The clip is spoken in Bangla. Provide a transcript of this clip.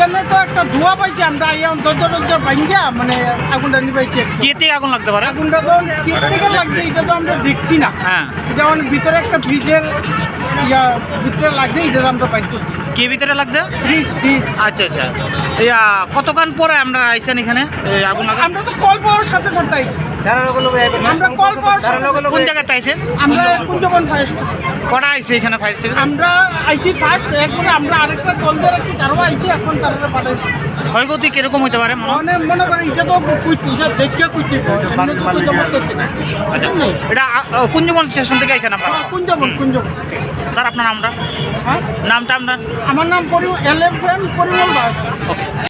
এখানে তো একটা ধোঁয়া পাইছি আমরা এই দরজা টরজা ভাঙ্গা মানে আগুনটা নিবাইছি একটু। কে আগুন লাগতে পারে? আগুনটা তো কি থেকে লাগছে এটা তো আমরা দেখছি না। হ্যাঁ। এটা মানে ভিতরে একটা ফ্রিজের ইয়া ভিতরে লাগছে এটা আমরা বাইর করছি। কে ভিতরে লাগছে? ফ্রিজ ফ্রিজ আচ্ছা আচ্ছা। ইয়া কতক্ষণ পরে আমরা আইসেন এখানে আগুন লাগা আমরা তো কল পাওয়ার সাথে সাথে আইছি। আমরা কল কোন জায়গাতে আমরা কুঞ্জবন ফায়ার কটা এখানে ফায়ার আমরা আইছি ফার্স্ট এরপরে আমরা আরেকটা কল দিয়ে রাখছি তারও আইছি এখন তারা পাঠাই ক্ষয়ক্ষতি কীরকম হতে পারে মনে মানে মনে করেন এটা তো দেখে আচ্ছা কুঞ্জবন স্টেশন থেকে আপনারা? হ্যাঁ, কুঞ্জবন কুঞ্জবন। স্যার আপনার নামটা? হ্যাঁ? নামটা আপনার? আমার নাম পরি এলেভেন পরিমল দাস। ওকে